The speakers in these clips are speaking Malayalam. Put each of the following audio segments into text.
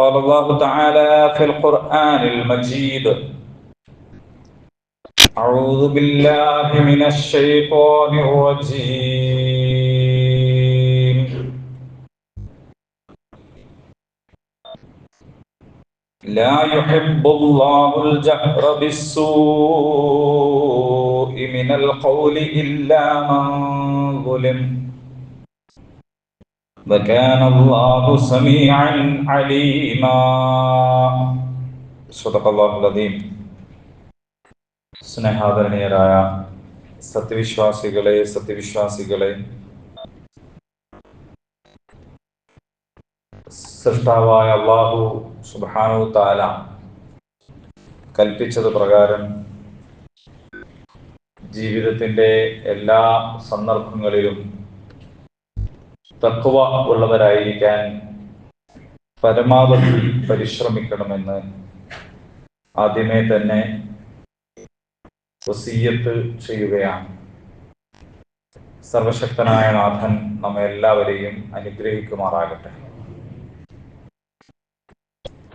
قال الله تعالى في القرآن المجيد. أعوذ بالله من الشيطان الرجيم. لا يحب الله الجهر بالسوء من القول إلا من ظلم. وكان الله سميعا عليما صدق الله العظيم സ്നേഹാദരണീയരായ സത്യവിശ്വാസികളെ സത്യവിശ്വാസികളെ സൃഷ്ടാവായ അള്ളാഹു സുബാനു താല കൽപ്പിച്ചത് പ്രകാരം ജീവിതത്തിന്റെ എല്ലാ സന്ദർഭങ്ങളിലും തത്വ ഉള്ളവരായിരിക്കാൻ പരമാവധി പരിശ്രമിക്കണമെന്ന് ആദ്യമേ തന്നെ വസീയത്ത് ചെയ്യുകയാണ്. സർവശക്തനായ നാഥൻ നമ്മെ എല്ലാവരെയും അനുഗ്രഹിക്കുമാറാകട്ടെ.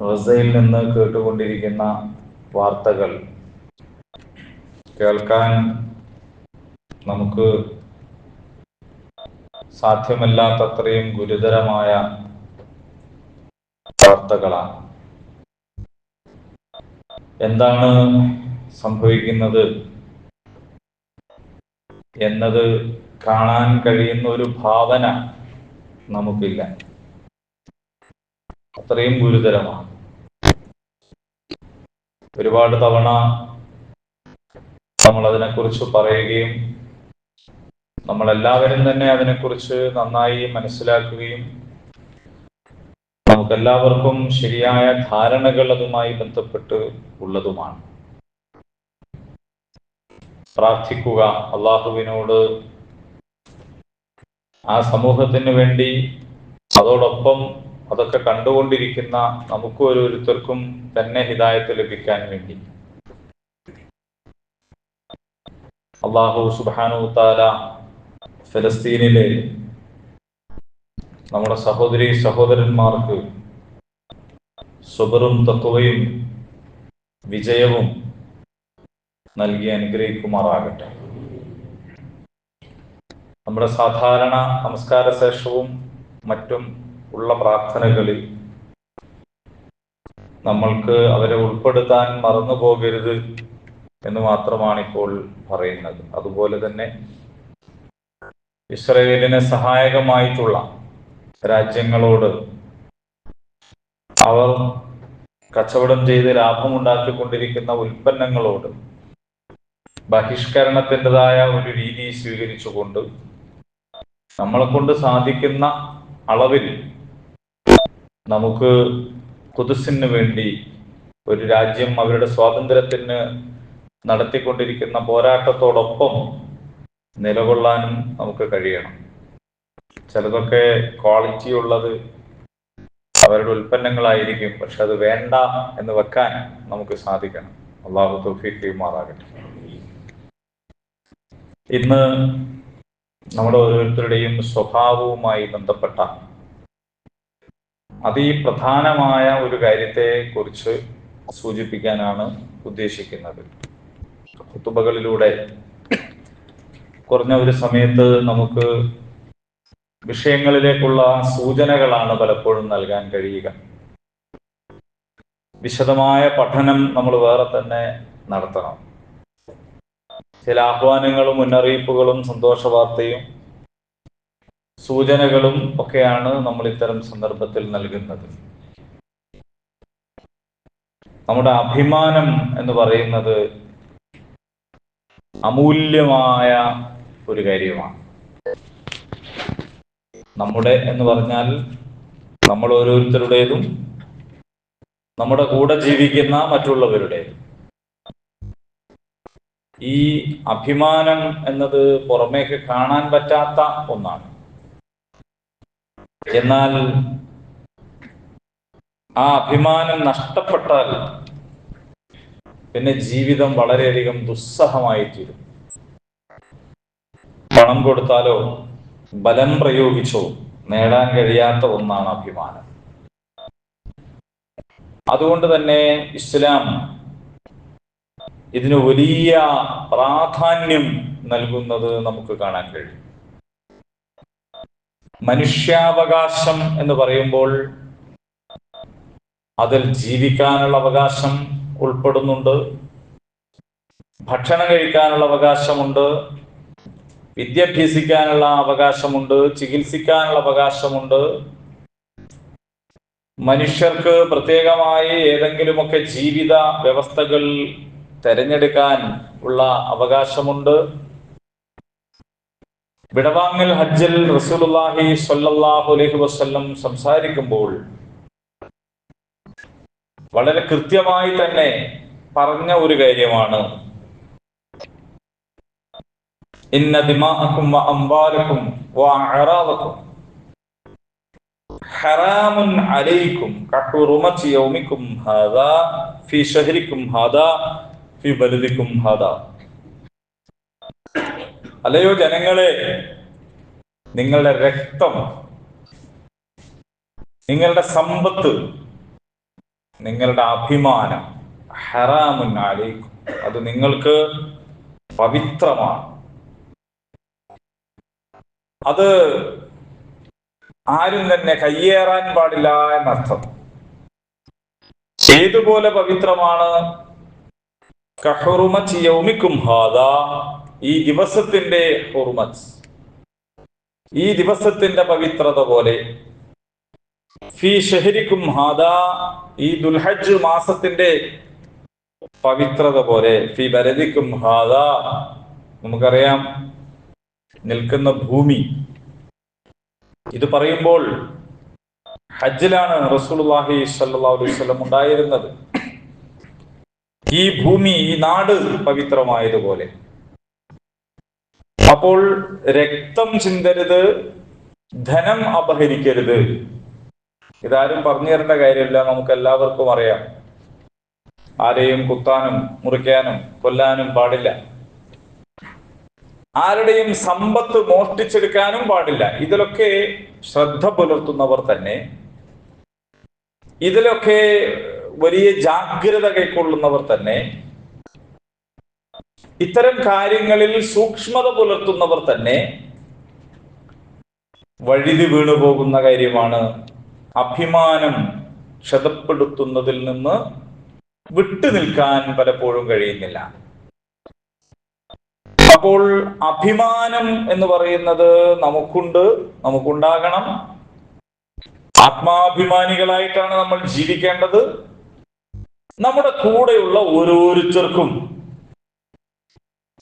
റസയിൽ നിന്ന് കേട്ടുകൊണ്ടിരിക്കുന്ന വാർത്തകൾ കേൾക്കാൻ നമുക്ക് സാധ്യമല്ലാത്തത്രയും ഗുരുതരമായ വാർത്തകളാണ്. എന്താണ് സംഭവിക്കുന്നത് എന്നത് കാണാൻ കഴിയുന്ന ഒരു ഭാവന നമുക്കില്ല. അത്രയും ഗുരുതരമാണ്. ഒരുപാട് തവണ നമ്മൾ അതിനെക്കുറിച്ച് പറയുകയും നമ്മളെല്ലാവരും തന്നെ അതിനെക്കുറിച്ച് നന്നായി മനസ്സിലാക്കുകയും നമുക്കെല്ലാവർക്കും ശരിയായ ധാരണകൾ അതുമായി ബന്ധപ്പെട്ട് ഉള്ളതുമാണ്. പ്രാർത്ഥിക്കുക അള്ളാഹുവിനോട് ആ സമൂഹത്തിന് വേണ്ടി അതോടൊപ്പം അതൊക്കെ കണ്ടുകൊണ്ടിരിക്കുന്ന നമുക്ക് ഓരോരുത്തർക്കും തന്നെ ഹിതായത്ത് ലഭിക്കാൻ വേണ്ടി. അള്ളാഹു സുബാനു താല ഫലസ്തീനിലെ നമ്മുടെ സഹോദരി സഹോദരന്മാർക്ക് സുബറും തത്വയും വിജയവും നൽകി അനുഗ്രഹിക്കുമാറാകട്ടെ. നമ്മുടെ സാധാരണ നമസ്കാര ശേഷവും മറ്റും ഉള്ള പ്രാർത്ഥനകളിൽ നമ്മൾക്ക് അവരെ ഉൾപ്പെടുത്താൻ മറന്നു പോകരുത് എന്ന് മാത്രമാണ് ഇപ്പോൾ പറയുന്നത്. അതുപോലെ തന്നെ ഇസ്രയേലിന് സഹായകമായിട്ടുള്ള രാജ്യങ്ങളോട് അവർ കച്ചവടം ചെയ്ത് ലാഭമുണ്ടാക്കിക്കൊണ്ടിരിക്കുന്ന ഉൽപ്പന്നങ്ങളോട് ബഹിഷ്കരണത്തിന്റെതായ ഒരു രീതി സ്വീകരിച്ചുകൊണ്ട് നമ്മളെ കൊണ്ട് സാധിക്കുന്ന അളവിൽ നമുക്ക് കുതിസിന് വേണ്ടി ഒരു രാജ്യം അവരുടെ സ്വാതന്ത്ര്യത്തിന് നടത്തിക്കൊണ്ടിരിക്കുന്ന പോരാട്ടത്തോടൊപ്പം നിലകൊള്ളാനും നമുക്ക് കഴിയണം. ചിലതൊക്കെ ക്വാളിറ്റി ഉള്ളത് അവരുടെ ഉൽപ്പന്നങ്ങളായിരിക്കും പക്ഷെ അത് വേണ്ട എന്ന് വെക്കാൻ നമുക്ക് സാധിക്കണം. അള്ളാഹു തൗഫീഖ് മാറാകട്ടെ ഇന്ന് നമ്മുടെ ഓരോരുത്തരുടെയും സ്വഭാവവുമായി ബന്ധപ്പെട്ട അതിപ്രധാനമായ ഒരു കാര്യത്തെ കുറിച്ച് സൂചിപ്പിക്കാനാണ് ഉദ്ദേശിക്കുന്നത്. കുത്തുബകളിലൂടെ കുറഞ്ഞ ഒരു സമയത്ത് നമുക്ക് വിഷയങ്ങളിലേക്കുള്ള സൂചനകളാണ് പലപ്പോഴും നൽകാൻ കഴിയുക. വിശദമായ പഠനം നമ്മൾ വേറെ തന്നെ നടത്തണം. ചില ആഹ്വാനങ്ങളും മുന്നറിയിപ്പുകളും സന്തോഷ വാർത്തയും സൂചനകളും ഒക്കെയാണ് നമ്മൾ ഇത്തരം സന്ദർഭത്തിൽ നൽകുന്നത്. നമ്മുടെ അഭിമാനം എന്ന് പറയുന്നത് അമൂല്യമായ ഒരു കാര്യമാണ്. നമ്മുടെ എന്ന് പറഞ്ഞാൽ നമ്മൾ ഓരോരുത്തരുടേതും നമ്മുടെ കൂടെ ജീവിക്കുന്ന മറ്റുള്ളവരുടേതും. ഈ അഭിമാനം എന്നത് പുറമേക്ക് കാണാൻ പറ്റാത്ത ഒന്നാണ്. എന്നാൽ ആ അഭിമാനം നഷ്ടപ്പെട്ടാൽ പിന്നെ ജീവിതം വളരെയധികം ദുസ്സഹമായി തീരും പണം കൊടുത്താലോ? ബലം പ്രയോഗിച്ചോ? നേടാൻ കഴിയാത്ത ഒന്നാണ് അഭിമാനം. അതുകൊണ്ട് തന്നെ ഇസ്ലാം ഇതിന് വലിയ പ്രാധാന്യം നൽകുന്നത് നമുക്ക് കാണാൻ കഴിയും. മനുഷ്യാവകാശം എന്ന് പറയുമ്പോൾ അതിൽ ജീവിക്കാനുള്ള അവകാശം ഉൾപ്പെടുന്നുണ്ട് ഭക്ഷണം കഴിക്കാനുള്ള അവകാശമുണ്ട് വിദ്യാഭ്യസിക്കാനുള്ള അവകാശമുണ്ട് ചികിത്സിക്കാനുള്ള അവകാശമുണ്ട്. മനുഷ്യർക്ക് പ്രത്യേകമായി ഏതെങ്കിലുമൊക്കെ ജീവിത വ്യവസ്ഥകൾ തെരഞ്ഞെടുക്കാൻ ഉള്ള അവകാശമുണ്ട്. വിടവാങ്ങൽ ഹജ്ജിൽ റസൂലുള്ളാഹി സ്വല്ലല്ലാഹു അലൈഹി വസല്ലം സംസാരിക്കുമ്പോൾ വളരെ കൃത്യമായി തന്നെ പറഞ്ഞ ഒരു കാര്യമാണ്. ഇന്ന ദിമാഅക്കും വ അംവാലക്കും വ അഅറാദക്കും ഹറാമുൻ അലൈക്കും കഹുറുമത്തി യൗമിക്കും ഹാദാ ഫി ഷഹരിക്കും ഹാദാ ഫി ബലദിക്കും ഹാദാ. അല്ലയോ ജനങ്ങളെ നിങ്ങളുടെ രക്തം നിങ്ങളുടെ സമ്പത്ത് നിങ്ങളുടെ അഭിമാനം ഹറാമുൻ അലൈക്കും. അത് നിങ്ങൾക്ക് പവിത്രമാണ്. അത് ആരും തന്നെ കയ്യേറാൻ പാടില്ല എന്നർത്ഥം. ഏതുപോലെ പവിത്രമാണ്? കഹുറുമച്ച് യൗമിക്കും ഹാദ. ഈ ദിവസത്തിന്റെ ഹുറുമച്ച് ഈ ദിവസത്തിന്റെ പവിത്രത പോലെ. ഫി ഷഹരിക്കും ഹാദ. ഈ ദുൽഹജ് മാസത്തിന്റെ പവിത്രത പോലെ. ഫി ബരദിക്കും ഹാദ. നമുക്കറിയാം നിൽക്കുന്ന ഭൂമി. ഇത് പറയുമ്പോൾ ഹജ്ജിലാണ് അലൈഹി വസല്ലം ഉണ്ടായിരുന്നത്. ഈ ഭൂമി ഈ നാട് പവിത്രമായതുപോലെ. അപ്പോൾ രക്തം ചിന്തരുത് ധനം അപഹരിക്കരുത്. ഇതാരും പറഞ്ഞു തരേണ്ട കാര്യമില്ല നമുക്ക് എല്ലാവർക്കും അറിയാം. ആരെയും കുത്താനും മുറിക്കാനും കൊല്ലാനും പാടില്ല. ആരുടെയും സമ്പത്ത് മോഷ്ടിച്ചെടുക്കാനും പാടില്ല. ഇതിലൊക്കെ ശ്രദ്ധ പുലർത്തുന്നവർ തന്നെ. ഇതിലൊക്കെ വലിയ ജാഗ്രത കൈക്കൊള്ളുന്നവർ തന്നെ. ഇത്തരം കാര്യങ്ങളിൽ സൂക്ഷ്മത പുലർത്തുന്നവർ തന്നെ വഴുതി വീണു പോകുന്ന കാര്യമാണ് അഭിമാനം ക്ഷതപ്പെടുത്തുന്നതിൽ നിന്ന് വിട്ടു നിൽക്കാൻ പലപ്പോഴും കഴിയുന്നില്ല. അപ്പോൾ അഭിമാനം എന്ന് പറയുന്നത് നമുക്കുണ്ട് നമുക്കുണ്ടാകണം. ആത്മാഭിമാനികളായിട്ടാണ് നമ്മൾ ജീവിക്കേണ്ടത്. നമ്മുടെ കൂടെയുള്ള ഓരോരുത്തർക്കും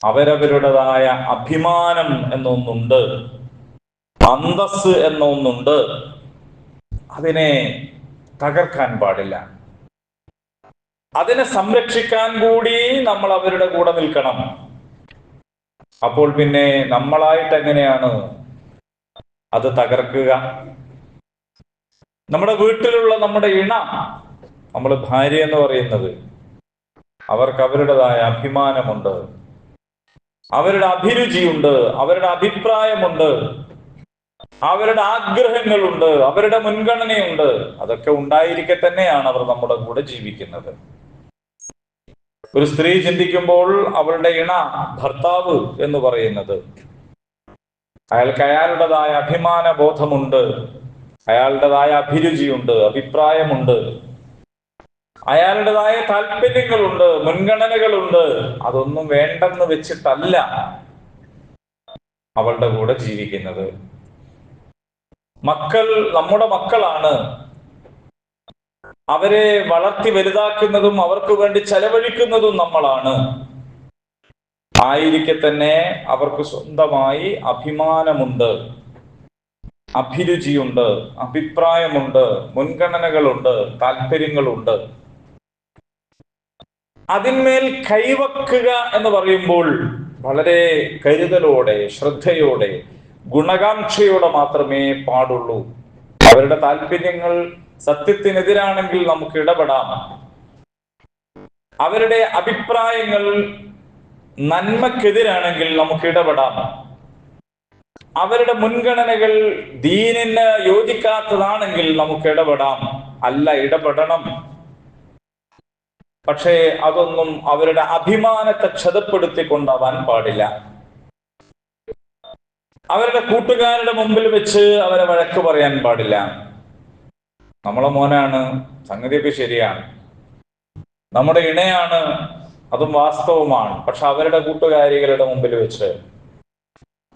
അവരവരുടേതായ അഭിമാനം എന്നൊന്നുണ്ട് അന്തസ് എന്നൊന്നുണ്ട്. അതിനെ തകർക്കാൻ പാടില്ല. അതിനെ സംരക്ഷിക്കാൻ കൂടി നമ്മൾ അവരുടെ കൂടെ നിൽക്കണം. അപ്പോൾ പിന്നെ നമ്മളായിട്ട് എങ്ങനെയാണ് അത് തകർക്കുക? നമ്മുടെ വീട്ടിലുള്ള നമ്മുടെ ഇണ നമ്മൾ ഭാര്യ എന്ന് പറയുന്നത് അവർക്ക് അവരുടേതായ അഭിമാനമുണ്ട്. അവരുടെ അഭിരുചിയുണ്ട് അവരുടെ അഭിപ്രായമുണ്ട് അവരുടെ ആഗ്രഹങ്ങളുണ്ട് അവരുടെ മുൻഗണനയുണ്ട്. അതൊക്കെ ഉണ്ടായിരിക്കെ തന്നെയാണ് അവർ നമ്മുടെ കൂടെ ജീവിക്കുന്നത്. ഒരു സ്ത്രീ ചിന്തിക്കുമ്പോൾ അവളുടെ ഇണ ഭർത്താവ് എന്ന് പറയുന്നത്. അയാൾക്ക് അയാളുടേതായ അഭിമാന ബോധമുണ്ട് അയാളുടേതായ അഭിരുചിയുണ്ട് അഭിപ്രായമുണ്ട്. അയാളുടേതായ താല്പര്യങ്ങളുണ്ട് മുൻഗണനകളുണ്ട്. അതൊന്നും വേണ്ടെന്ന് വെച്ചിട്ടല്ല അവളുടെ കൂടെ ജീവിക്കുന്നത്. മക്കൾ നമ്മുടെ മക്കളാണ്. അവരെ വളർത്തി വലുതാക്കുന്നതും അവർക്ക് വേണ്ടി ചെലവഴിക്കുന്നതും നമ്മളാണ്. ആയിരിക്കെ തന്നെ അവർക്ക് സ്വന്തമായി അഭിമാനമുണ്ട് അഭിരുചിയുണ്ട് അഭിപ്രായമുണ്ട് മുൻഗണനകളുണ്ട് താല്പര്യങ്ങളുണ്ട്. അതിന്മേൽ കൈവക്കുക എന്ന് പറയുമ്പോൾ വളരെ കരുതലോടെ ശ്രദ്ധയോടെ ഗുണകാംക്ഷയോടെ മാത്രമേ പാടുള്ളൂ. അവരുടെ താല്പര്യങ്ങൾ സത്യത്തിനെതിരാണെങ്കിൽ നമുക്ക് ഇടപെടാം അവരുടെ അഭിപ്രായങ്ങൾ നന്മക്കെതിരാണെങ്കിൽ നമുക്ക് ഇടപെടാം അവരുടെ മുൻഗണനകൾ ദീനിന് യോജിക്കാത്തതാണെങ്കിൽ നമുക്ക് ഇടപെടാം അല്ല ഇടപെടണം. പക്ഷേ അതൊന്നും അവരുടെ അഭിമാനത്തെ ക്ഷതപ്പെടുത്തിക്കൊണ്ടാവാൻ പാടില്ല. അവരുടെ കൂട്ടുകാരുടെ മുമ്പിൽ വെച്ച് അവരെ വഴക്ക് പറയാൻ പാടില്ല. നമ്മളെ മോനാണ് സംഗതിയൊക്കെ ശരിയാണ്. നമ്മുടെ ഇണയാണ് അതും വാസ്തവമാണ്. പക്ഷെ അവരുടെ കൂട്ടുകാരികളുടെ മുമ്പിൽ വെച്ച്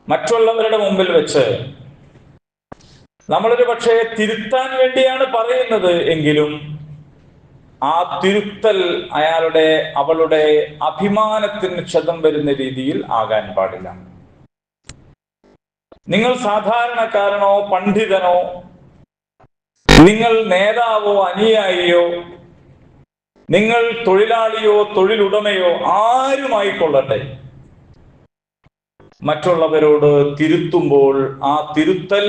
മറ്റുള്ളവരുടെ മുമ്പിൽ വെച്ച് നമ്മളൊരു പക്ഷേ തിരുത്താൻ വേണ്ടിയാണ് പറയുന്നത് എങ്കിലും ആ തിരുത്തൽ അയാളുടെ അവളുടെ അഭിമാനത്തിന് ക്ഷതം വരുന്ന രീതിയിൽ ആകാൻ പാടില്ല. നിങ്ങൾ സാധാരണക്കാരനോ പണ്ഡിതനോ നിങ്ങൾ നേതാവോ അനുയായിയോ നിങ്ങൾ തൊഴിലാളിയോ തൊഴിലുടമയോ ആരുമായിക്കൊള്ളട്ടെ? മറ്റുള്ളവരോട് തിരുത്തുമ്പോൾ ആ തിരുത്തൽ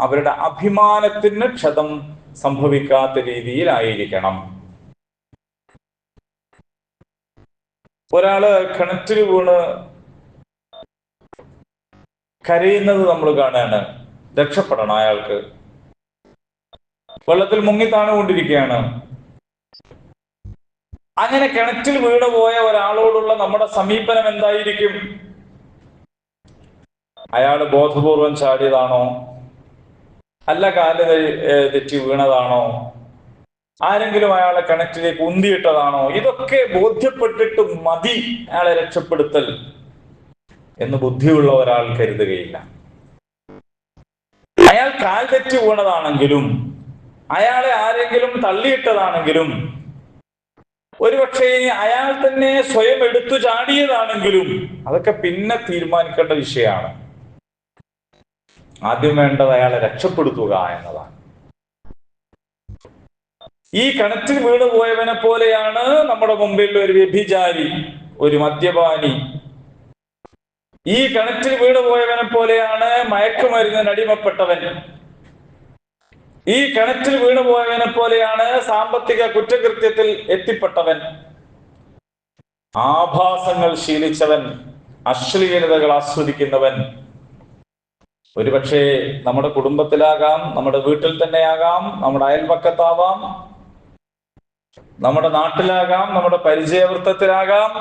അവരുടെ അഭിമാനത്തിന് ക്ഷതം സംഭവിക്കാത്ത രീതിയിലായിരിക്കണം. ഒരാൾ കിണറ്റിൽ വീണ് കരയുന്നത് നമ്മൾ കാണാണ്. രക്ഷപ്പെടണം അയാൾക്ക്. വെള്ളത്തിൽ മുങ്ങി താണുകൊണ്ടിരിക്കുകയാണ്. അങ്ങനെ കിണറ്റിൽ വീണു പോയ ഒരാളോടുള്ള നമ്മുടെ സമീപനം എന്തായിരിക്കും? അയാൾ ബോധപൂർവം ചാടിയതാണോ? അല്ല കാൽ തെറ്റി വീണതാണോ? ആരെങ്കിലും അയാളെ കിണറ്റിലേക്ക് ഉന്തിയിട്ടതാണോ? ഇതൊക്കെ ബോധ്യപ്പെട്ടിട്ട് മതി അയാളെ രക്ഷപ്പെടുത്തൽ എന്ന് ബുദ്ധിയുള്ള ഒരാൾ കരുതുകയില്ല. അയാൾ കാൽ തെറ്റി വീണതാണെങ്കിലും അയാളെ ആരെങ്കിലും തള്ളിയിട്ടതാണെങ്കിലും ഒരുപക്ഷെ അയാൾ തന്നെ സ്വയം എടുത്തു ചാടിയതാണെങ്കിലും അതൊക്കെ പിന്നെ തീരുമാനിക്കേണ്ട വിഷയമാണ്. ആദ്യം വേണ്ടത് അയാളെ രക്ഷപ്പെടുത്തുക എന്നതാണ്. ഈ കിണറ്റിൽ വീണ് പോയവനെ പോലെയാണ് നമ്മുടെ മുമ്പിൽ ഒരു വ്യഭിചാരി ഒരു മദ്യപാനി. ഈ കിണറ്റിൽ വീണ് പോയവനെ പോലെയാണ് മയക്കുമരുന്നിന് അടിമപ്പെട്ടവൻ. ഈ കിണറ്റിൽ വീണു പോയവനെ പോലെയാണ് സാമ്പത്തിക കുറ്റകൃത്യത്തിൽ എത്തിപ്പെട്ടവൻ. ആഭാസങ്ങൾ ശീലിച്ചവൻ അശ്ലീലതകൾ ആസ്വദിക്കുന്നവൻ. ഒരുപക്ഷെ നമ്മുടെ കുടുംബത്തിലാകാം നമ്മുടെ വീട്ടിൽ തന്നെയാകാം നമ്മുടെ അയൽപക്കത്താവാം നമ്മുടെ നാട്ടിലാകാം നമ്മുടെ പരിചയവൃത്തത്തിലാകാം.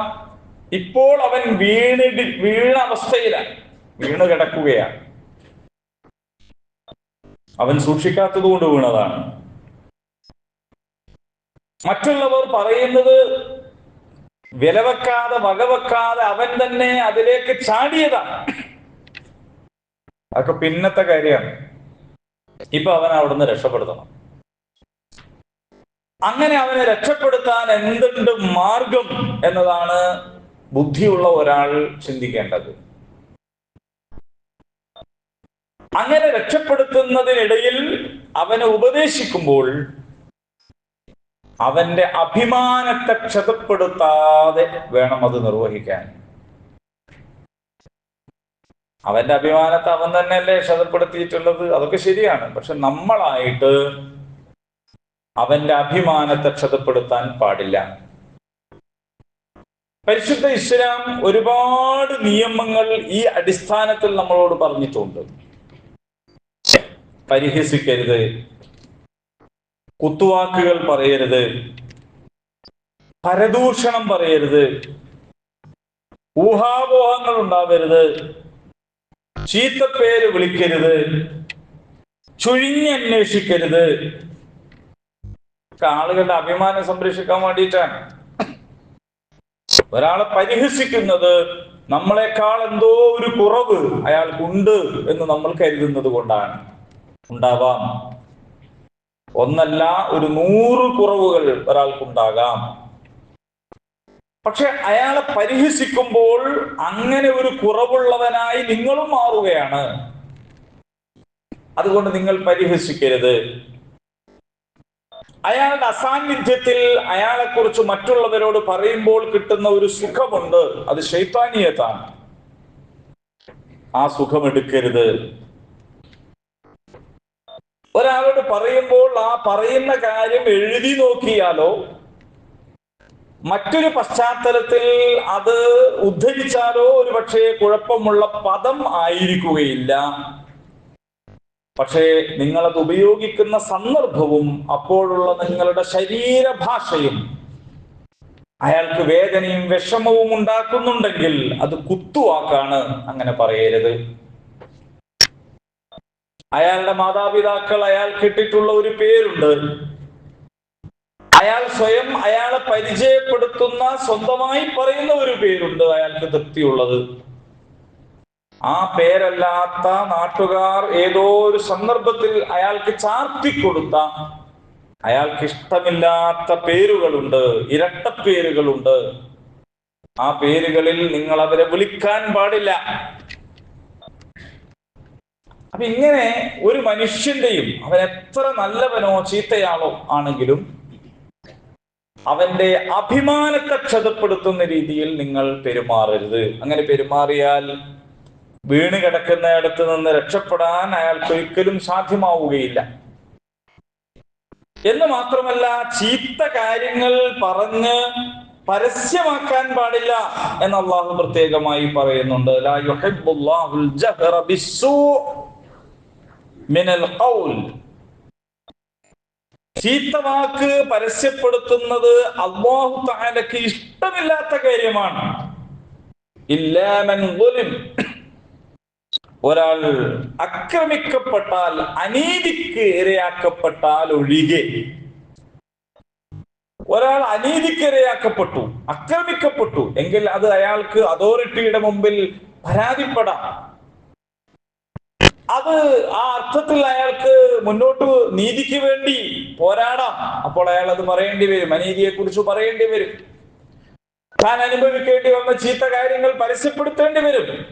ഇപ്പോൾ അവൻ വീണിടി വീണ അവസ്ഥയിലാണ് വീണ് കിടക്കുകയാണ്. അവൻ സൂക്ഷിക്കാത്തത് കൊണ്ട് വീണതാണ്. മറ്റുള്ളവർ പറയുന്നത് വിലവെക്കാതെ വകവെക്കാതെ അവൻ തന്നെ അതിലേക്ക് ചാടിയതാണ് അതൊക്കെ പിന്നത്തെ കാര്യമാണ്. ഇപ്പൊ അവൻ അവിടുന്ന് രക്ഷപ്പെടുത്തണം. അങ്ങനെ അവനെ രക്ഷപ്പെടുത്താൻ എന്തുണ്ട് മാർഗം എന്നതാണ് ബുദ്ധിയുള്ള ഒരാൾ ചിന്തിക്കേണ്ടത്. അങ്ങനെ രക്ഷപ്പെടുത്തുന്നതിനിടയിൽ അവനെ ഉപദേശിക്കുമ്പോൾ അവന്റെ അഭിമാനത്തെ ക്ഷതപ്പെടുത്താതെ വേണം അത് നിർവഹിക്കാൻ. അവന്റെ അഭിമാനത്തെ അവൻ തന്നെയല്ലേ ക്ഷതപ്പെടുത്തിയിട്ടുള്ളത്? അതൊക്കെ ശരിയാണ്. പക്ഷെ നമ്മളായിട്ട് അവന്റെ അഭിമാനത്തെ ക്ഷതപ്പെടുത്താൻ പാടില്ല. പരിശുദ്ധ ഇസ്ലാം ഒരുപാട് നിയമങ്ങൾ ഈ അടിസ്ഥാനത്തിൽ നമ്മളോട് പറഞ്ഞിട്ടുണ്ട്. പരിഹസിക്കരുത്. കുത്തുവാക്കുകൾ പറയരുത്. പരദൂഷണം പറയരുത്. ഊഹാപോഹങ്ങൾ ഉണ്ടാവരുത്. ചീത്തപ്പേര് വിളിക്കരുത്. ചുഴിഞ്ഞന്വേഷിക്കരുത്. ആളുകളുടെ അഭിമാനം സംരക്ഷിക്കാൻ വേണ്ടിയിട്ടാണ്. ഒരാളെ പരിഹസിക്കുന്നത് നമ്മളെക്കാൾ എന്തോ ഒരു കുറവ് അയാൾക്കുണ്ട് എന്ന് നമ്മൾ കരുതുന്നത് കൊണ്ടാണ്. ഉണ്ടാവാം. ഒന്നല്ല ഒരു നൂറ് കുറവുകൾ ഒരാൾക്കുണ്ടാകാം. പക്ഷെ അയാളെ പരിഹസിക്കുമ്പോൾ അങ്ങനെ ഒരു കുറവുള്ളവനായി നിങ്ങളും മാറുകയാണ്. അതുകൊണ്ട് നിങ്ങൾ പരിഹസിക്കരുത്. അയാളുടെ അസാന്നിധ്യത്തിൽ അയാളെക്കുറിച്ച് മറ്റുള്ളവരോട് പറയുമ്പോൾ കിട്ടുന്ന ഒരു സുഖമുണ്ട്. അത് ശൈത്താനീയത്താണ്. ആ സുഖം എടുക്കരുത് ഒരാളോട് പറയുമ്പോൾ ആ പറയുന്ന കാര്യം എഴുതി നോക്കിയാലോ മറ്റൊരു പശ്ചാത്തലത്തിൽ അത് ഉദ്ധരിച്ചാലോ ഒരു പക്ഷേ കുഴപ്പമുള്ള പദം ആയിരിക്കുകയില്ല. പക്ഷേ നിങ്ങളത് ഉപയോഗിക്കുന്ന സന്ദർഭവും അപ്പോഴുള്ള നിങ്ങളുടെ ശരീരഭാഷയും അയാൾക്ക് വേദനയും വിഷമവും ഉണ്ടാക്കുന്നുണ്ടെങ്കിൽ അത് കുത്തുവാക്കാണ് അങ്ങനെ പറയരുത്. അയാളുടെ മാതാപിതാക്കൾ അയാൾ ഇട്ടിട്ടുള്ള ഒരു പേരുണ്ട്. അയാൾ സ്വയം അയാളെ പരിചയപ്പെടുത്തുന്ന സ്വന്തമായി പറയുന്ന ഒരു പേരുണ്ട് അയാൾക്ക് തൃപ്തിയുള്ളത്. ആ പേരല്ലാത്ത നാട്ടുകാർ ഏതോ ഒരു സന്ദർഭത്തിൽ അയാൾക്ക് ചാർത്തിക്കൊടുത്ത അയാൾക്ക് ഇഷ്ടമില്ലാത്ത പേരുകളുണ്ട് ഇരട്ട പേരുകളുണ്ട്. ആ പേരുകളിൽ നിങ്ങൾ അവരെ വിളിക്കാൻ പാടില്ല. അപ്പൊ ഇങ്ങനെ ഒരു മനുഷ്യന്റെയും അവൻ എത്ര നല്ലവനോ ചീത്തയാളോ ആണെങ്കിലും അവന്റെ അഭിമാനത്തെ ക്ഷതപ്പെടുത്തുന്ന രീതിയിൽ നിങ്ങൾ പെരുമാറരുത്. അങ്ങനെ പെരുമാറിയാൽ വീണ് കിടക്കുന്ന ഇടത്ത് നിന്ന് രക്ഷപ്പെടാൻ അയാൾക്ക് ഒരിക്കലും സാധ്യമാവുകയില്ല. എന്ന് മാത്രമല്ല ചീത്ത കാര്യങ്ങൾ പറഞ്ഞ് പരസ്യമാക്കാൻ പാടില്ല എന്ന് അള്ളാഹു പ്രത്യേകമായി പറയുന്നുണ്ട്. മിനൽ ഖൗൽ. ചീത്ത വാക്ക് പരസ്യപ്പെടുത്തുന്നത് അള്ളാഹു താലക്ക് ഇഷ്ടമില്ലാത്ത കാര്യമാണ്. ഇല്ലാമൻ ളുലിം. ഒരാൾ ആക്രമിക്കപ്പെട്ടാൽ അനീതിക്ക് ഇരയാക്കപ്പെട്ടാൽ ഒഴികെ. ഒരാൾ അനീതിക്ക് ഇരയാക്കപ്പെട്ടു ആക്രമിക്കപ്പെട്ടു എങ്കിൽ അത് അയാൾക്ക് അതോറിറ്റിയുടെ മുമ്പിൽ പരാതിപ്പെടാം. അത് ആ അർത്ഥത്തിൽ അയാൾക്ക് മുന്നോട്ട് നീതിക്ക് വേണ്ടി പോരാടാം. അപ്പോൾ അയാൾ അത് പറയേണ്ടി വരും. അനീതിയെ കുറിച്ച് പറയേണ്ടി വരും. താൻ അനുഭവിക്കേണ്ടി വന്ന ചീത്ത കാര്യങ്ങൾ പരസ്യപ്പെടുത്തേണ്ടി വരും.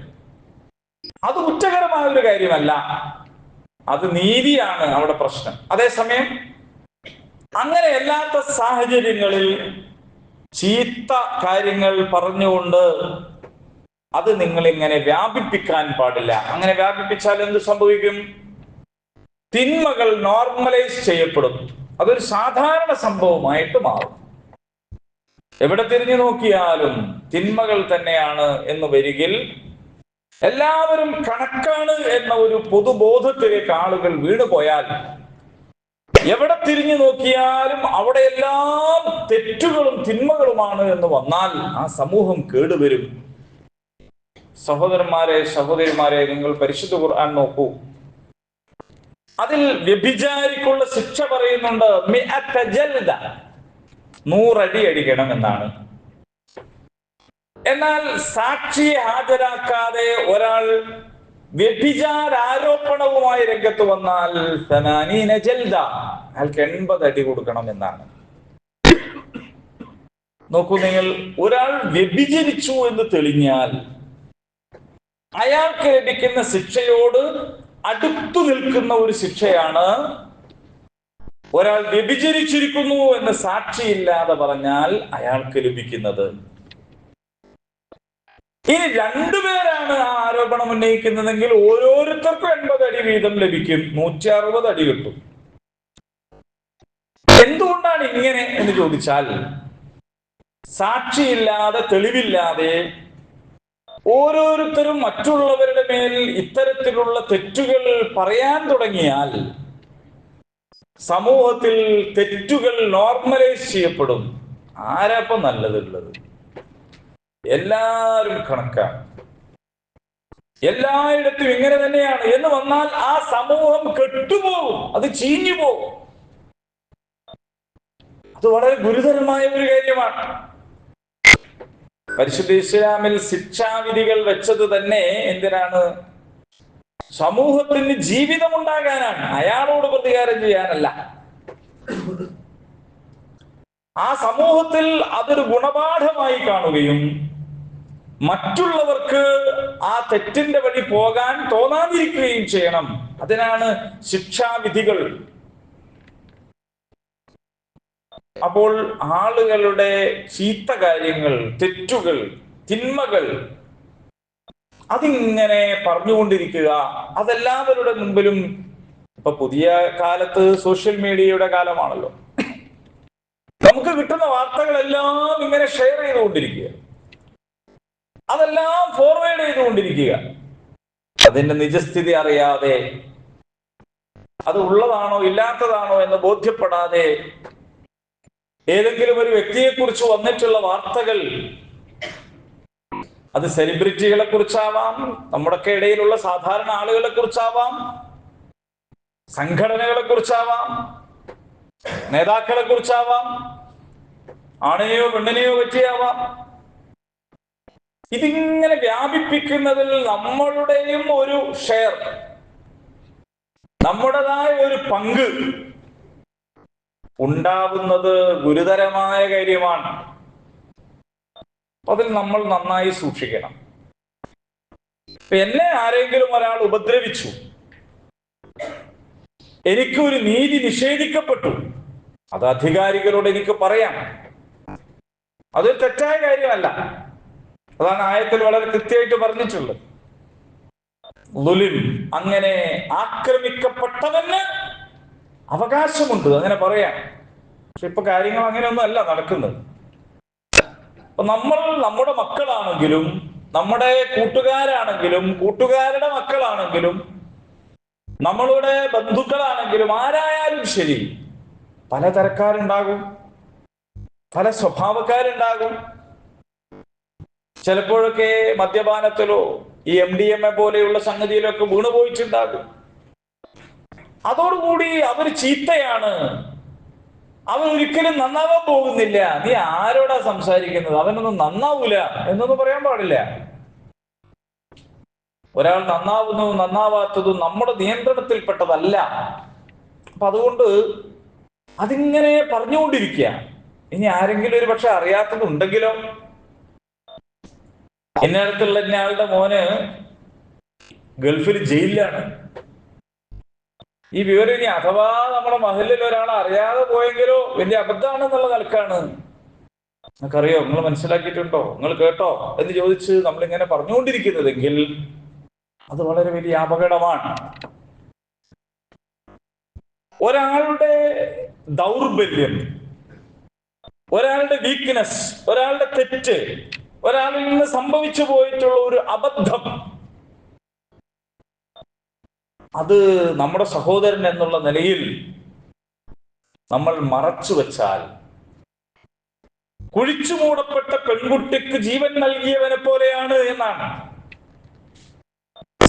അത് കുറ്റകരമായ ഒരു കാര്യമല്ല. അത് നീതിയാണ് അവിടെ പ്രശ്നം. അതേസമയം അങ്ങനെ അല്ലാത്ത സാഹചര്യങ്ങളിൽ ചീത്ത കാര്യങ്ങൾ പറഞ്ഞുകൊണ്ട് അത് നിങ്ങൾ ഇങ്ങനെ വ്യാപിപ്പിക്കാൻ പാടില്ല. അങ്ങനെ വ്യാപിപ്പിച്ചാൽ എന്ത് സംഭവിക്കും? തിന്മകൾ നോർമലൈസ് ചെയ്യപ്പെടും. അതൊരു സാധാരണ സംഭവമായിട്ട് മാറും. എവിടെ തിരിഞ്ഞു നോക്കിയാലും തിന്മകൾ തന്നെയാണ് എന്ന് വരികിൽ എല്ലാവരും കണക്കാണ് എന്ന ഒരു പൊതുബോധത്തിലേക്ക് ആളുകൾ വീണുപോയാൽ എവിടെ തിരിഞ്ഞു നോക്കിയാലും അവിടെ എല്ലാം തെറ്റുകളും തിന്മകളുമാണ് എന്ന് വന്നാൽ ആ സമൂഹം കേടുവരും. സഹോദരന്മാരെ സഹോദരിമാരെ നിങ്ങൾ പരിശുദ്ധ ഖുർആൻ നോക്കൂ. അതിൽ വ്യഭിചാരിക്കുള്ള ശിക്ഷ പറയുന്നുണ്ട്. നൂറടി അടിക്കണം എന്നാണ്. എന്നാൽ സാക്ഷിയെ ഹാജരാക്കാതെ ഒരാൾ വ്യഭിചാരോപണവുമായി രംഗത്ത് വന്നാൽ സനാനീന ജൽദ. അയാൾക്ക് എൺപത് അടി കൊടുക്കണം എന്നാണ്. നോക്കൂ നിങ്ങൾ ഒരാൾ വ്യഭിചരിച്ചു എന്ന് തെളിഞ്ഞാൽ അയാൾക്ക് ലഭിക്കുന്ന ശിക്ഷയോട് അടുത്തു നിൽക്കുന്ന ഒരു ശിക്ഷയാണ് ഒരാൾ വ്യഭിചരിച്ചിരിക്കുന്നു എന്ന് സാക്ഷിയില്ലാതെ പറഞ്ഞാൽ അയാൾക്ക് ലഭിക്കുന്നത്. ഇനി രണ്ടുപേരാണ് ആ ആരോപണം ഉന്നയിക്കുന്നതെങ്കിൽ ഓരോരുത്തർക്കും എൺപത് അടി വീതം ലഭിക്കും. നൂറ്റി അറുപത് അടി കിട്ടും. എന്തുകൊണ്ടാണ് ഇങ്ങനെ എന്ന് ചോദിച്ചാൽ സാക്ഷിയില്ലാതെ തെളിവില്ലാതെ ഓരോരുത്തരും മറ്റുള്ളവരുടെ മേൽ ഇത്തരത്തിലുള്ള തെറ്റുകൾ പറയാൻ തുടങ്ങിയാൽ സമൂഹത്തിൽ തെറ്റുകൾ നോർമലൈസ് ചെയ്യപ്പെടും. ആരാപ്പം നല്ലതുള്ളത്? എല്ലാവരും കണക്കാണ്. എല്ലായിടത്തും ഇങ്ങനെ തന്നെയാണ്. എന്ന് വന്നാൽ ആ സമൂഹം കെട്ടുപോകും. അത് ചീഞ്ഞു പോകും അത് വളരെ ഗുരുതരമായ ഒരു കാര്യമാണ്. പരിശുദ്ധ ഇസ്ലാമിൽ ശിക്ഷാവിധികൾ വെച്ചത് തന്നെ എന്തിനാണ്? സമൂഹത്തിന് ജീവിതം ജീവിതമുണ്ടാകാനാണ്. അയാളോട് പ്രതികാരം ചെയ്യാനല്ല. ആ സമൂഹത്തിൽ അതൊരു ഗുണപാഠമായി കാണുകയും മറ്റുള്ളവർക്ക് ആ തെറ്റിന്റെ വഴി പോകാൻ തോന്നാതിരിക്കുകയും ചെയ്യണം. അതിനാണ് ശിക്ഷാവിധികൾ. അപ്പോൾ ആളുകളുടെ ചീത്ത കാര്യങ്ങൾ തെറ്റുകൾ തിന്മകൾ അതിങ്ങനെ പറഞ്ഞുകൊണ്ടിരിക്കുക. അതെല്ലാവരുടെ മുമ്പിലും ഇപ്പൊ പുതിയ കാലത്ത് സോഷ്യൽ മീഡിയയുടെ കാലമാണല്ലോ. നമുക്ക് കിട്ടുന്ന വാർത്തകളെല്ലാം ഇങ്ങനെ ഷെയർ ചെയ്തുകൊണ്ടിരിക്കുക. അതെല്ലാം ഫോർവേഡ് ചെയ്തുകൊണ്ടിരിക്കുക. അതിന്റെ നിജസ്ഥിതി അറിയാതെ അത് ഉള്ളതാണോ ഇല്ലാത്തതാണോ എന്ന് ബോധ്യപ്പെടാതെ ഏതെങ്കിലും ഒരു വ്യക്തിയെക്കുറിച്ച് വന്നിട്ടുള്ള വാർത്തകൾ അത് സെലിബ്രിറ്റികളെ കുറിച്ചാവാം നമ്മുടെയൊക്കെ ഇടയിലുള്ള സാധാരണ ആളുകളെ കുറിച്ചാവാം സംഘടനകളെ കുറിച്ചാവാം നേതാക്കളെ കുറിച്ചാവാം ആണിനെയോ പെണ്ണിനെയോ പറ്റിയാവാം. ഇതിങ്ങനെ വ്യാപിപ്പിക്കുന്നതിൽ നമ്മളുടെയും ഒരു ഷെയർ നമ്മുടേതായ ഒരു പങ്ക് ഉണ്ടാവുന്നത് ഗുരുതരമായ കാര്യമാണ്. അതിൽ നമ്മൾ നന്നായി സൂക്ഷിക്കണം. എന്നെ ആരെങ്കിലും ഒരാൾ ഉപദ്രവിച്ചു. എനിക്ക് ഒരു നീതി നിഷേധിക്കപ്പെട്ടു. അത് അധികാരികളോട് എനിക്ക് പറയാം. അത് തെറ്റായ കാര്യമല്ല. അതാണ് ആയത്തിൽ വളരെ കൃത്യമായിട്ട് പറഞ്ഞിട്ടുള്ളത്. അങ്ങനെ ആക്രമിക്കപ്പെട്ടവന് അവകാശമുണ്ട്. അങ്ങനെ പറയാം. പക്ഷെ ഇപ്പൊ കാര്യങ്ങൾ അങ്ങനെയൊന്നും അല്ല നടക്കുന്നത്. അപ്പൊ നമ്മൾ നമ്മുടെ മക്കളാണെങ്കിലും നമ്മുടെ കൂട്ടുകാരാണെങ്കിലും കൂട്ടുകാരുടെ മക്കളാണെങ്കിലും നമ്മളുടെ ബന്ധുക്കളാണെങ്കിലും ആരായാലും ശരി പല തരക്കാരുണ്ടാകും. പല സ്വഭാവക്കാരുണ്ടാകും. ചിലപ്പോഴൊക്കെ മദ്യപാനത്തിലോ ഈ എം ഡി എം എ പോലെയുള്ള സംഗതിയിലൊക്കെ വീണുപോയിട്ടുണ്ടാകും. അതോടുകൂടി അവർ ചീത്തയാണ്. അവൻ ഒരിക്കലും നന്നാവാൻ പോകുന്നില്ല. നീ ആരോടാ സംസാരിക്കുന്നത്? അവനൊന്നും നന്നാവൂല എന്നൊന്നും പറയാൻ പാടില്ല. ഒരാൾ നന്നാവുന്നതും നന്നാവാത്തതും നമ്മുടെ നിയന്ത്രണത്തിൽപ്പെട്ടതല്ല. അപ്പൊ അതുകൊണ്ട് അതിങ്ങനെ പറഞ്ഞുകൊണ്ടിരിക്കുക. ഇനി ആരെങ്കിലും ഒരു പക്ഷെ അറിയാത്തതുണ്ടെങ്കിലോ? ഇന്നടത്തുള്ള ഇന്നയാളുടെ മോന് ഗൾഫിൽ ജയിലിലാണ്. ഈ വിവരം ഇനി അഥവാ നമ്മുടെ മഹലിൽ ഒരാൾ അറിയാതെ പോയെങ്കിലോ വലിയ അബദ്ധമാണെന്നുള്ള നിലക്കാണ്. നിങ്ങൾക്കറിയോ? നിങ്ങൾ മനസ്സിലാക്കിയിട്ടുണ്ടോ? നിങ്ങൾ കേട്ടോ? എന്ന് ചോദിച്ച് നമ്മൾ നമ്മളിങ്ങനെ പറഞ്ഞുകൊണ്ടിരിക്കുന്നതെങ്കിൽ അത് വളരെ വലിയ അപകടമാണ്. ഒരാളുടെ ദൗർബല്യം ഒരാളുടെ വീക്ക്നെസ് ഒരാളുടെ തെറ്റ് ഒരാളിൽ നിന്ന് സംഭവിച്ചു പോയിട്ടുള്ള ഒരു അബദ്ധം അത് നമ്മുടെ സഹോദരൻ എന്നുള്ള നിലയിൽ നമ്മൾ മറച്ചു വെച്ചാൽ കുഴിച്ചു മൂടപ്പെട്ട പെൺകുട്ടിക്ക് ജീവൻ നൽകിയവനെ പോലെയാണ് എന്നാണ്.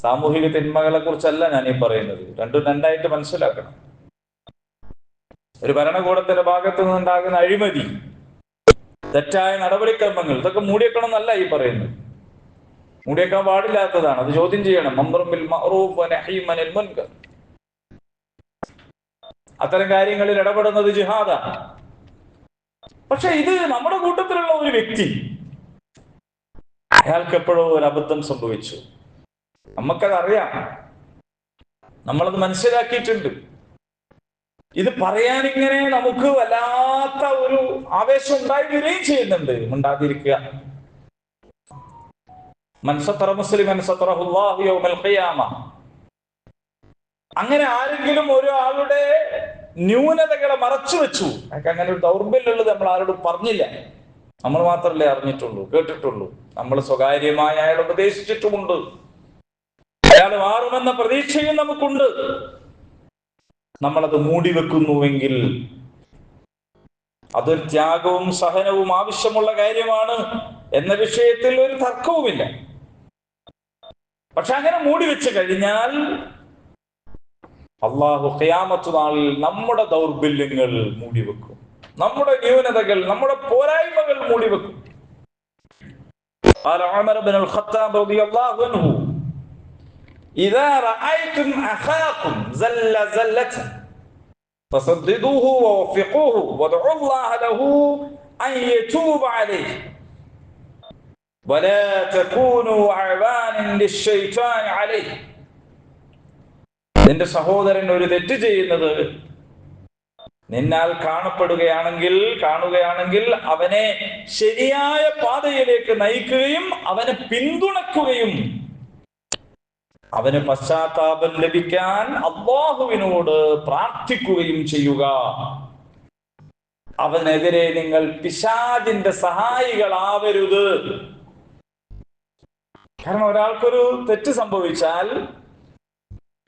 സാമൂഹിക തിന്മകളെ കുറിച്ചല്ല ഞാൻ ഈ പറയുന്നത്. രണ്ടും രണ്ടായിട്ട് മനസ്സിലാക്കണം. ഒരു ഭരണകൂടത്തിന്റെ ഭാഗത്തു നിന്നുണ്ടാകുന്ന അഴിമതി തെറ്റായ നടപടിക്രമങ്ങൾ ഇതൊക്കെ മൂടിയേക്കണം എന്നല്ല ഈ പറയുന്നത്. മൂടിയേക്കാൻ പാടില്ലാത്തതാണ്. അത് ചോദ്യം ചെയ്യണം. മമ്പ്റും ബിൽ മഅറൂഫ് വനഹീം അനിൽ മുൻകർ. അത്തരം കാര്യങ്ങളിൽ ഇടപെടുന്നത് ജിഹാദാണ്. പക്ഷെ ഇത് നമ്മുടെ കൂട്ടത്തിലുള്ള ഒരു വ്യക്തി അയാൾക്ക് എപ്പോഴോ ഒരു അബദ്ധം സംഭവിച്ചു. നമുക്കത് അറിയാം നമ്മളത് മനസ്സിലാക്കിയിട്ടുണ്ട്. ഇത് പറയാനിങ്ങനെ നമുക്ക് വല്ലാത്ത ഒരു ആവേശം ഉണ്ടായി വരികയും ചെയ്യുന്നുണ്ട്. ഉണ്ടാതിരിക്കുക അങ്ങനെ ആരെങ്കിലും ഒരാളുടെ ന്യൂനതകളെ മറച്ചു വെച്ചു. അങ്ങനെ ഒരു ദൗർബല്യമുള്ളത് നമ്മൾ ആരോടും പറഞ്ഞില്ല. നമ്മൾ മാത്രമല്ലേ അറിഞ്ഞിട്ടുള്ളൂ കേട്ടിട്ടുള്ളൂ. നമ്മൾ സ്വകാര്യമായി അയാൾ ഉപദേശിച്ചിട്ടുമുണ്ട്. അയാൾ മാറുമെന്ന പ്രതീക്ഷയും നമുക്കുണ്ട്. നമ്മളത് മൂടി വെക്കുന്നുവെങ്കിൽ അതൊരു ത്യാഗവും സഹനവും ആവശ്യമുള്ള കാര്യമാണ് എന്ന വിഷയത്തിൽ ഒരു തർക്കവുമില്ല. പക്ഷെ അങ്ങനെ മൂടി വെച്ച് കഴിഞ്ഞാൽ അള്ളാഹു ഖിയാമത്ത് നാളിൽ നമ്മുടെ ദൗർബല്യങ്ങൾ മൂടി വെക്കും നമ്മുടെ ന്യൂനതകൾ നമ്മുടെ പോരായ്മകൾ മൂടി വെക്കും قال عمر بن الخطاب رضي الله عنه إذا رأيتم أخاكم زل زلة فصددوه ووفقوه وادعوا الله له أن يتوب عليه ولا تكونوا عوان للشيطان عليه നിന്റെ സഹോദരൻ ഒരു തെറ്റ് ചെയ്യുന്നത് നിന്നാൽ കാണപ്പെടുകയാണെങ്കിൽ കാണുകയാണെങ്കിൽ അവനെ ശരിയായ പാതയിലേക്ക് നയിക്കുകയും അവനെ പിന്തുണക്കുകയും അവന് പശ്ചാത്താപം ലഭിക്കാൻ അള്ളാഹുവിനോട് പ്രാർത്ഥിക്കുകയും ചെയ്യുക അവനെതിരെ നിങ്ങൾ പിശാദിന്റെ സഹായികളാവരുത് കാരണം ഒരാൾക്കൊരു തെറ്റ് സംഭവിച്ചാൽ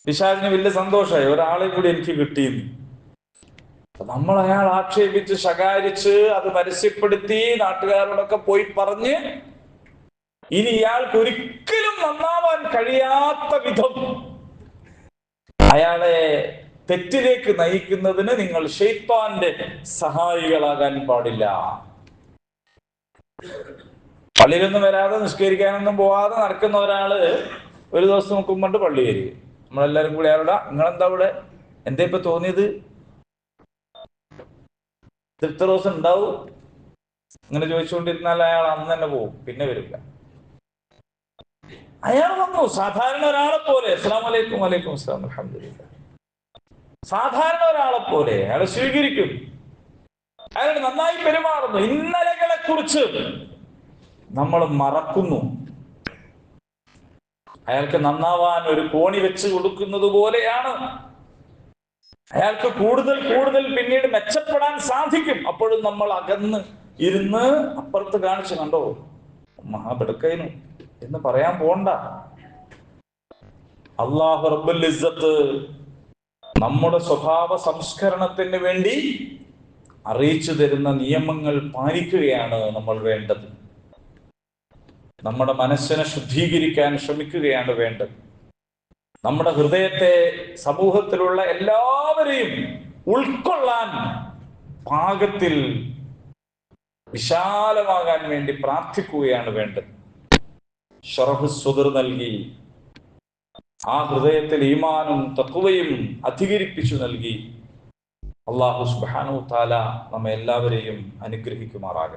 പിശാദിന് വലിയ സന്തോഷമായി. ഒരാളെ കൂടി എനിക്ക് കിട്ടിയെന്ന്. നമ്മൾ അയാൾ ആക്ഷേപിച്ച് ശകാരിച്ച് അത് പരസ്യപ്പെടുത്തി നാട്ടുകാരോടൊക്കെ പോയി പറഞ്ഞ് ഇനി ഇയാൾക്ക് ഒരിക്കലും നന്നാവാൻ കഴിയാത്ത വിധം അയാളെ തെറ്റിലേക്ക് നയിക്കുന്നതിന് നിങ്ങൾ ഷെയ്ത്താന്റെ സഹായികളാകാൻ പാടില്ല. പള്ളിയിലൊന്നും വരാതെ നിഷ്കരിക്കാനൊന്നും പോവാതെ നടക്കുന്ന ഒരാൾ ഒരു ദിവസം നോക്കുമ്പോണ്ട് പള്ളി വരിക നമ്മളെല്ലാരും കൂടി അയാളുടെ നിങ്ങളെന്താ ഇവിടെ? എന്താ ഇപ്പൊ തോന്നിയത്? തൃപ്ത ദിവസം ഉണ്ടാവും. ഇങ്ങനെ ചോദിച്ചുകൊണ്ടിരുന്നാൽ അയാൾ അന്ന് തന്നെ പോകും പിന്നെ വരില്ല. അയാൾ വന്നു. സാധാരണ ഒരാളെ പോലെ അസ്സാം വലൈക്കും വലൈക്കും അസ്സാം അലഹമില്ല സാധാരണ ഒരാളെ പോലെ അയാൾ സ്വീകരിക്കും. അയാൾ നന്നായി പെരുമാറുന്നു. ഇന്നലകളെ കുറിച്ച് നമ്മൾ മറക്കുന്നു. അയാൾക്ക് നന്നാവാൻ ഒരു കോണി വെച്ച് കൊടുക്കുന്നത് പോലെയാണ്. അയാൾക്ക് കൂടുതൽ കൂടുതൽ പിന്നീട് മെച്ചപ്പെടാൻ സാധിക്കും. അപ്പോഴും നമ്മൾ അകന്ന് ഇരുന്ന് അപ്പുറത്ത് കാണിച്ചു കണ്ടോ? മഹാബെടുക്കൈനു എന്ന് പറയാൻ പോണ്ട. അള്ളാഹു റബ്ബുൽ ഇസ്സത്ത് നമ്മുടെ സ്വഭാവ സംസ്കരണത്തിന് വേണ്ടി അറിയിച്ചു തരുന്ന നിയമങ്ങൾ പാലിക്കുകയാണ് നമ്മൾ വേണ്ടത്. നമ്മുടെ മനസ്സിനെ ശുദ്ധീകരിക്കാൻ ശ്രമിക്കുകയാണ് വേണ്ടത്. നമ്മുടെ ഹൃദയത്തെ സമൂഹത്തിലുള്ള എല്ലാവരെയും ഉൾക്കൊള്ളാൻ പാകത്തിൽ വിശാലമാകാൻ വേണ്ടി പ്രാർത്ഥിക്കുകയാണ് വേണ്ടത്. ഷറഫ് സ്വതർ നൽകി ആ ഹൃദയത്തിൽ ഈമാനും തത്വയും അധികരിപ്പിച്ചു നൽകി അള്ളാഹു സുബാനു താല നമ്മെ എല്ലാവരെയും അനുഗ്രഹിക്കുമാറാകട്ടെ.